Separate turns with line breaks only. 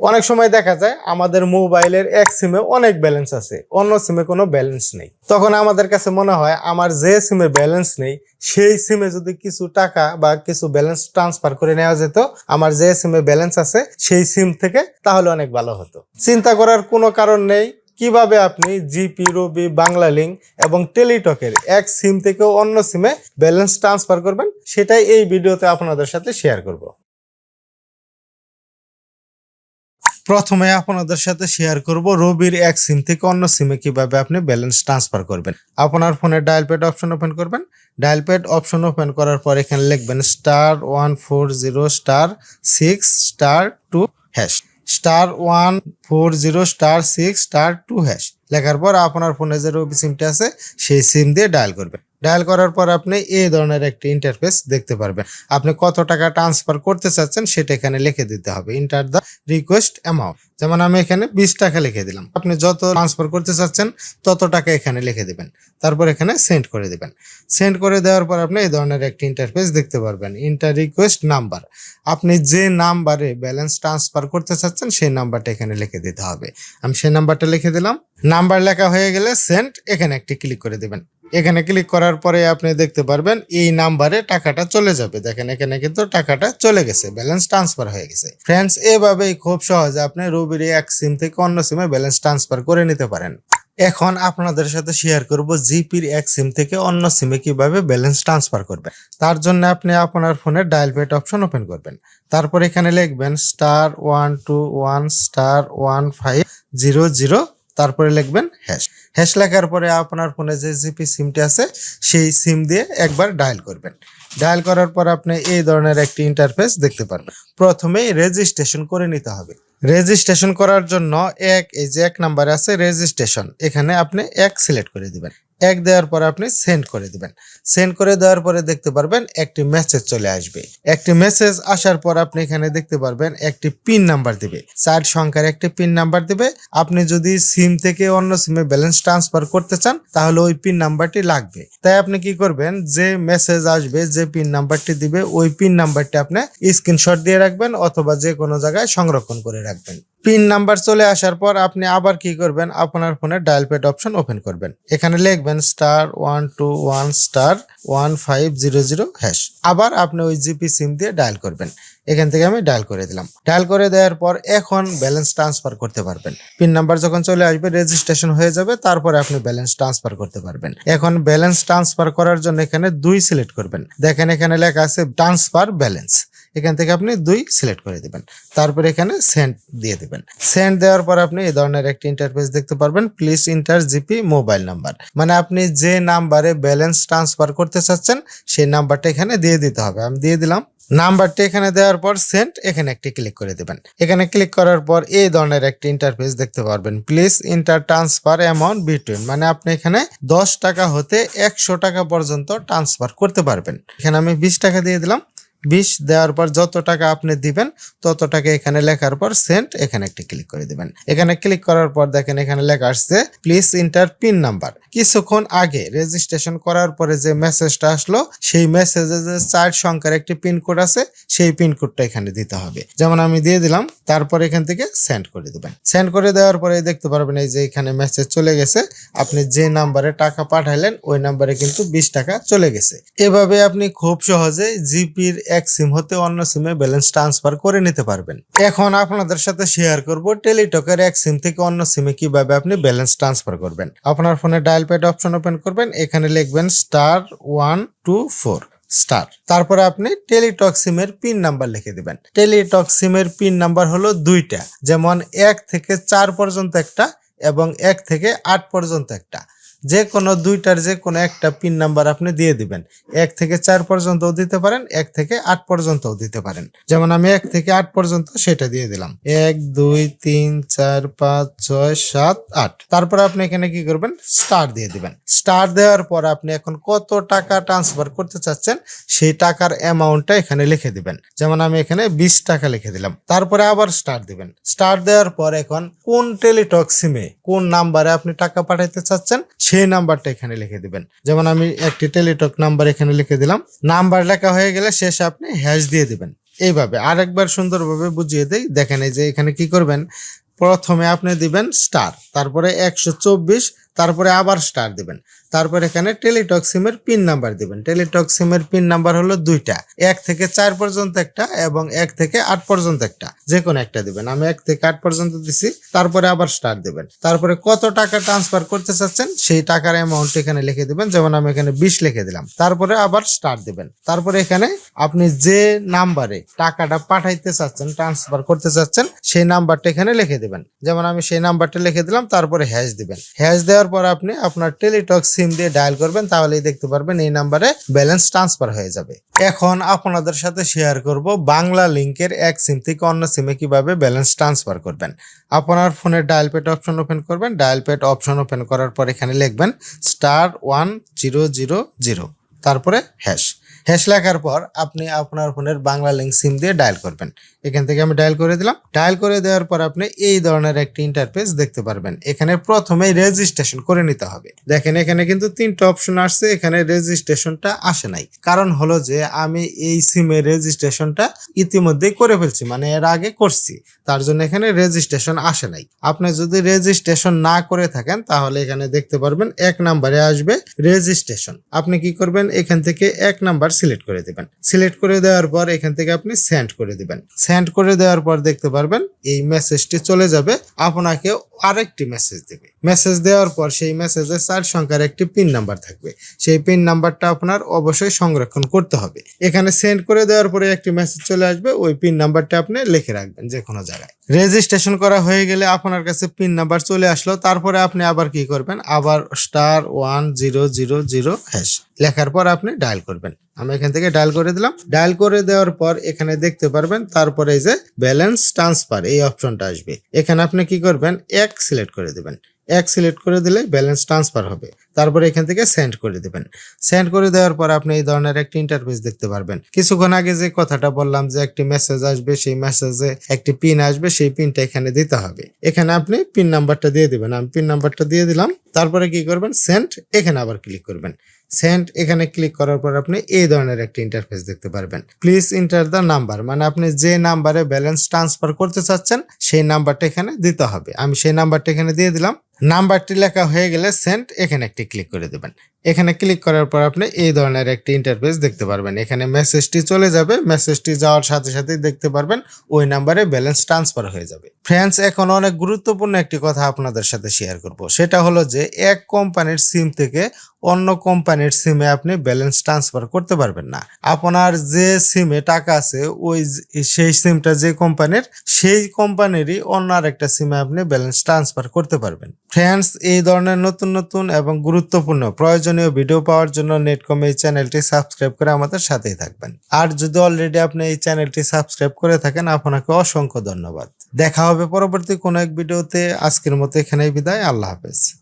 অনেক সময় দেখা যায় আমাদের মোবাইলের এক সিমে অনেক ব্যালেন্স আছে, অন্য সিমে কোনো ব্যালেন্স নেই। তখন আমাদের কাছে মনে হয় আমার যে সিমে ব্যালেন্স নেই, সেই সিমে যদি কিছু টাকা বা কিছু ব্যালেন্স ট্রান্সফার করে নেওয়া যেত, আমার যে সিমে ব্যালেন্স আছে, সেই সিম থেকে তাহলে অনেক ভালো হতো। চিন্তা করার কোনো কারণ নেই, কীভাবে আপনি জিপি রবি বাংলা লিঙ্ক এবং টেলিটকের এক সিম থেকে অন্য সিমে ব্যালেন্স ট্রান্সফার করবেন, সেটাই এই ভিডিওতে আপনাদের সাথে শেয়ার করব। প্রথমে আপনাদের সাথে শেয়ার করব রবির এক সিম থেকে অন্য সিমে কীভাবে আপনি ব্যালেন্স ট্রান্সফার করবেন। আপনার ফোনে ডায়াল প্যাড অপশন ওপেন করবেন। ডায়াল প্যাড অপশন ওপেন করার পর এখানে লিখবেন star one four zero star six star two hash star one four zero star six star two hash লেখার পর আপনার ফোনে যে রবি সিমটা আছে, সেই সিম দিয়ে ডায়াল করবেন। ডায়াল করার পর আপনি এই ধরনের একটি ইন্টারফেস দেখতে পারবেন। আপনি কত টাকা ট্রান্সফার করতে চাচ্ছেন সেটা এখানে লিখে দিতে হবে। ইন্টার দ্য রিকোয়েস্ট অ্যামাউন্ট যেমন আমি এখানে বিশ টাকা লিখে দিলাম। আপনি যত ট্রান্সফার করতে চাচ্ছেন তত টাকা এখানে লিখে দিবেন। তারপর এখানে সেন্ড করে দিবেন। সেন্ড করে দেওয়ার পর আপনি এই ধরনের একটি ইন্টারফেস দেখতে পারবেন। ইন্টার রিকোয়েস্ট নাম্বার আপনি যে নাম্বারে ব্যালেন্স ট্রান্সফার করতে চাচ্ছেন সেই নাম্বারটা এখানে লিখে দিতে হবে। আমি সেই নাম্বারটা লিখে দিলাম। নাম্বার লেখা হয়ে গেলে সেন্ড এখানে একটি ক্লিক করে দিবেন। এখানে ক্লিক করার পরে আপনি দেখতে পারবেন এই নাম্বারে টাকাটা চলে যাবে। দেখেন, এখানে কিন্তু টাকাটা চলে গেছে ব্যালেন্স ট্রান্সফার হয়ে গেছে। ফ্রেন্ডস এভাবেই খুব সহজে আপনি রবির এক সিম থেকে অন্য সিমে ব্যালেন্স ট্রান্সফার করে নিতে পারেন। এখন আপনাদের সাথে শেয়ার করব জিপির এক সিম থেকে অন্য সিমে কীভাবে ব্যালেন্স ট্রান্সফার করবেন। তার জন্য আপনি আপনার ফোনে ডায়াল প্যাড অপশন ওপেন করবেন। তারপর এখানে লিখবেন star one two one star one five zero zero তারপরে লিখবেন হ্যাশ হ্যাশ লেখার পরে আপনার ফোনে যে জিপি সিমটি আছে, সেই সিম দিয়ে একবার ডায়াল করবেন। ডায়াল করার পর আপনি এই ধরনের একটি ইন্টারফেস দেখতে পারবেন প্রথমে রেজিস্ট্রেশন করে নিতে হবে। রেজিস্ট্রেশন করার জন্য এক, এই যে এক নাম্বার আছে রেজিস্ট্রেশন এখানে আপনি এক সিলেক্ট করে দিবেন। এক দেওয়ার পর আপনি সেন্ড করে দিবেন। সেন্ড করে দেওয়ার পরে দেখতে পারবেন একটি মেসেজ চলে আসবে। একটি মেসেজ আসার পর আপনি এখানে দেখতে পারবেন একটি পিন নাম্বার দিবে। চার সংখ্যার একটি পিন নাম্বার দিবে। আপনি যদি সিম থেকে অন্য সিমে ব্যালেন্স ট্রান্সফার করতে চান, তাহলে ওই পিন নাম্বারটি লাগবে। তাই আপনি কি করবেন? যে মেসেজ আসবে, যে পিন নাম্বারটি দিবে, ওই পিন নাম্বারটি আপনি স্ক্রিনশট দিয়ে রাখবেন অথবা যে কোনো জায়গায় সংরক্ষণ করে রাখবেন। পিন নাম্বার চলে আসার পর আপনি আবার কি করবেন? আপনার ফোনে ডায়াল প্যাড অপশন ওপেন করবেন। এখানে লিখবেন star one two one star one five zero zero hash. আবার আপনি ওই জিপি সিম দিয়ে ডায়াল করবেন। এখান থেকে আমি ডায়াল করে দিলাম। ডায়াল করে দেওয়ার পর এখন ব্যালেন্স ট্রান্সফার করতে পারবেন। পিন নাম্বার যখন চলে আসবে, রেজিস্ট্রেশন হয়ে যাবে, তারপরে আপনি ব্যালেন্স ট্রান্সফার করতে পারবেন। এখন ব্যালেন্স ট্রান্সফার করার জন্য এখানে দুই সিলেক্ট করবেন। দেখেন এখানে লেখা আছে ট্রান্সফার ব্যালেন্স। এখান থেকে আপনি দুই সিলেক্ট করে দিবেন। তারপর এখানে সেন্ড দিয়ে দিবেন। সেন্ড দেওয়ার পর আপনি এই ধরনের একটি ইন্টারফেস দেখতে পারবেন। Please enter GP mobile number মানে আপনি যে নাম্বারে ব্যালেন্স ট্রান্সফার করতে চাচ্ছেন, সেই নাম্বারটা এখানে দিয়ে দিতে হবে। আমি দিয়ে দিলাম। নাম্বারটি এখানে দেওয়ার পর সেন্ড এখানে একটি ক্লিক করে দেবেন। এখানে ক্লিক করার পর এই ধরনের একটি ইন্টারফেস দেখতে পারবেন। Please enter transfer amount between মানে আপনি এখানে দশ টাকা হতে একশো টাকা পর্যন্ত ট্রান্সফার করতে পারবেন। এখানে আমি বিশ টাকা দিয়ে দিলাম। বিশ দেওয়ার পর যত টাকা আপনি দিবেন, তত টাকা এখানে লেখার পর সেন্ট এখানে একটি ক্লিক করে দিবেন। এখানে ক্লিক করার পর দেখেন এখানে লেখা আসছে প্লিজ ইন্টার পিন নাম্বার কিছুক্ষণ আগে রেজিস্ট্রেশন করার পরে যে মেসেজটা আসলো, সেই মেসেজে যে চার সংখ্যার একটি পিন কোড আছে, সেই পিন কোডটা এখানে দিতে হবে। যেমন আমি দিয়ে দিলাম, তারপর এখান থেকে সেন্ড করে দিবেন। সেন্ড করে দেওয়ার পরে দেখতে পারবেন এই যে এখানে মেসেজ চলে গেছে। আপনি যে নাম্বারে টাকা পাঠাইলেন, ওই নাম্বারে কিন্তু বিশ টাকা চলে গেছে। এভাবে আপনি খুব সহজে জিপির এক সিম হতে অন্য সিমে ব্যালেন্স ট্রান্সফার করে নিতে পারবেন। এখন আপনাদের সাথে শেয়ার করব টেলিটকের এক সিম থেকে অন্য সিমে কীভাবে আপনি ব্যালেন্স ট্রান্সফার করবেন। আপনার ফোনে ডায়াল প্যাড অপশন ওপেন করবেন, এখানে লিখবেন star one two four star তারপরে আপনি টেলিটক সিমের পিন নাম্বার লিখে দিবেন। টেলিটক সিমের পিন নাম্বার হলো দুইটা, যেমন এক থেকে চার পর্যন্ত একটা এবং এক থেকে আট পর্যন্ত একটা। যে কোনো দুইটার যে কোনো একটা পিন নাম্বার আপনি দিয়ে দিবেন। এক থেকে চার পর্যন্তও দিতে পারেন, এক থেকে আট পর্যন্তও দিতে পারেন। যেমন আমি এক থেকে আট পর্যন্ত সেটা দিয়ে দিলাম। এক, দুই, তিন, চার, পাঁচ, ছয়, সাত, আট। তারপর আপনি এখানে কি করবেন? স্টার দিয়ে দিবেন। স্টার দেওয়ার পর আপনি এখন কত টাকা ট্রান্সফার করতে চাচ্ছেন, সেই টাকার অ্যামাউন্টটা এখানে লিখে দিবেন। যেমন আমি এখানে বিশ টাকা লিখে দিলাম। তারপরে আবার স্টার দিবেন। স্টার দেওয়ার পর এখন কোন টেলিটক সিমে কোন নাম্বারে আপনি টাকা পাঠাইতে চাচ্ছেন সেই নাম্বারটা এখানে লিখে দিবেন। যেমন আমি একটি টেলিটক নাম্বার এখানে লিখে দিলাম। নাম্বার লেখা হয়ে গেলে শেষে আপনি হ্যাশ দিয়ে দিবেন। এইভাবে আরেকবার সুন্দরভাবে বুঝিয়ে দেই। দেখেন এই যে এখানে কি করবেন? প্রথমে আপনি দিবেন স্টার তারপরে একশো চব্বিশ, তারপরে আবার স্টার দিবেন। তারপর এখানে টেলিটক সিমের পিন নাম্বার দিবেন। টেলিটক সিমের পিন নাম্বার হলো দুইটা। এক থেকে চার পর্যন্ত একটা এবং এক থেকে আট পর্যন্ত একটা। যে কোনো একটা দিবেন। আমি এক থেকে আট পর্যন্ত দিছি, তারপরে আবার স্টার দিবেন। তারপরে কত টাকা ট্রান্সফার করতে চাচ্ছেন, সেই টাকার অ্যামাউন্ট এখানে লিখে দিবেন। যেমন আমি এখানে বিশ লিখে দিলাম। তারপরে আবার স্টার দিবেন। তারপরে এখানে আপনি যে নাম্বারে টাকাটা পাঠাইতে চাচ্ছেন ট্রান্সফার করতে চাচ্ছেন, সেই নাম্বারটা এখানে লিখে দিবেন। যেমন আমি সেই নাম্বারটা লিখে দিলাম, তারপরে হ্যাশ দিবেন। হ্যাশ দেওয়ার পর আপনি আপনার টেলিটক সিম দিয়ে ডায়াল করবেন, তাহলেই দেখতে পারবেন এই নাম্বারে ব্যালেন্স ট্রান্সফার হয়ে যাবে। এখন আপনাদের সাথে শেয়ার করব বাংলা লিংকের এক সিম থেকে অন্য সিমে কীভাবে ব্যালেন্স ট্রান্সফার করবেন। আপনার ফোনের ডায়াল প্যাড অপশন ওপেন করবেন ডায়াল প্যাড অপশন ওপেন করার পর এখানে লিখবেন star one zero zero zero তারপরে হ্যাশ হ্যাশ লেখার পর আপনি আপনার ফোনের বাংলা লিঙ্ক সিম দিয়ে ডায়াল করবেন। এখান থেকে আমি ডায়াল করে দিলাম। ডায়াল করে দেওয়ার পর আপনি এই ধরনের একটি ইন্টারফেস দেখতে পারবেন। এখানে প্রথমে রেজিস্ট্রেশন করে নিতে হবে। দেখেন, এখানে কিন্তু তিনটা অপশন আসছে। এখানে রেজিস্ট্রেশনটা আসে নাই। কারণ হলো যে, আমি এই সিমের রেজিস্ট্রেশনটা ইতিমধ্যেই করে ফেলছি মানে এর আগে করছি। তার জন্য এখানে রেজিস্ট্রেশন আসে নাই। আপনি যদি রেজিস্ট্রেশন না করে থাকেন, তাহলে এখানে দেখতে পারবেন এক নাম্বারে আসবে রেজিস্ট্রেশন আপনি কি করবেন? এখান থেকে এক নাম্বার সিলেক্ট করে দিবেন। সিলেক্ট করে দেওয়ার পর এখান থেকে আপনি সেন্ড করে দিবেন। সেন্ড করে দেওয়ার পর দেখতে পারবেন এই মেসেজটি চলে যাবে। আপনাকে আরেকটি মেসেজ দেবে। মেসেজ দেওয়ার পর সেই মেসেজে চার সংখ্যার একটি পিন নাম্বার থাকবে। সেই পিন নাম্বারটা আপনার অবশ্যই সংরক্ষণ করতে হবে। এখানে সেন্ড করে দেওয়ার পরে একটি মেসেজ চলে আসবে। ওই পিন নাম্বারটা আপনি লিখে রাখবেন যে কোনো জায়গায়। রেজিস্ট্রেশন করা হয়ে গেলে আপনার কাছে পিন নাম্বার চলে আসলো। তারপরে আপনি আবার কি করবেন? আবার star one zero zero zero hash লেখার পর আপনি ডায়াল করবেন। আমি এখান থেকে ডায়াল করে দিলাম। ডায়াল করে দেওয়ার পর এখানে দেখতে পারবেন, তারপরে এই যে ব্যালেন্স ট্রান্সফার এই অপশনটা আসবে। এখানে আপনি কি করবেন, এক সিলেক্ট করে দেবেন। এক সিলেক্ট করে দিলে ব্যালেন্স ট্রান্সফার হবে। তারপরে এখান থেকে সেন্ড করে দিবেন। সেন্ড করে দেওয়ার পর আপনি এই ধরনের একটি ইন্টারফেস দেখতে পারবেন। কিছুক্ষণ আগে যে কথাটা বললাম যে একটি মেসেজ আসবে, সেই মেসেজে একটি পিন আসবে, সেই পিনটা এখানে দিতে হবে। এখানে আপনি পিন নাম্বারটা দিয়ে দিবেন। আমি পিন নাম্বারটা দিয়ে দিলাম। তারপরে কি করবেন? সেন্ড এখানে আবার ক্লিক করবেন। সেন্ড এখানে ক্লিক করার পর আপনি এই ধরনের একটা ইন্টারফেস দেখতে পারবেন। প্লিজ ইন্টার দ্য নাম্বার মানে আপনি যে নাম্বারে ব্যালেন্স ট্রান্সফার করতে চাচ্ছেন, সেই নাম্বারটা এখানে দিতে হবে। আমি সেই নাম্বারটা এখানে দিয়ে দিলাম। নাম্বারটি লেখা হয়ে গেলে সেন্ড এখানে একটি ক্লিক করে দেবেন এখানে ক্লিক করার পর আপনি এই ধরনের একটি ইন্টারফেস দেখতে পারবেন। এখানে মেসেজটি চলে যাবে মেসেজটি যাওয়ার সাথে সাথে দেখতে পারবেন, ওই নাম্বারে ব্যালেন্স ট্রান্সফার হয়ে যাবে। ফ্রেন্ডস এখন অনেক গুরুত্বপূর্ণ একটি কথা আপনাদের সাথে শেয়ার করব। সেটা হলো যে, এক কোম্পানির সিম থেকে অন্য কোম্পানির সিমে আপনি ব্যালেন্স ট্রান্সফার করতে পারবেন না। আপনার যে সিমে টাকা আছে, ওই সেই সিমটা যে কোম্পানির সেই কোম্পানিরই অন্য আরেকটা সিমে আপনি ব্যালেন্স ট্রান্সফার করতে পারবেন। ফ্রেন্ডস এই ধরনের নতুন নতুন এবং গুরুত্বপূর্ণ প্রয়োজনীয় ভিডিও পাওয়ার জন্য নেটকম এই চ্যানেলটি সাবস্ক্রাইব করে আমাদের সাথেই থাকবেন। আর যদি অলরেডি আপনি এই চ্যানেলটি সাবস্ক্রাইব করে থাকেন, আপনাকে অসংখ্য ধন্যবাদ। দেখা হবে পরবর্তী কোনো এক ভিডিওতে। আজকের মতো এখানেই বিদায়। আল্লাহ হাফেজ।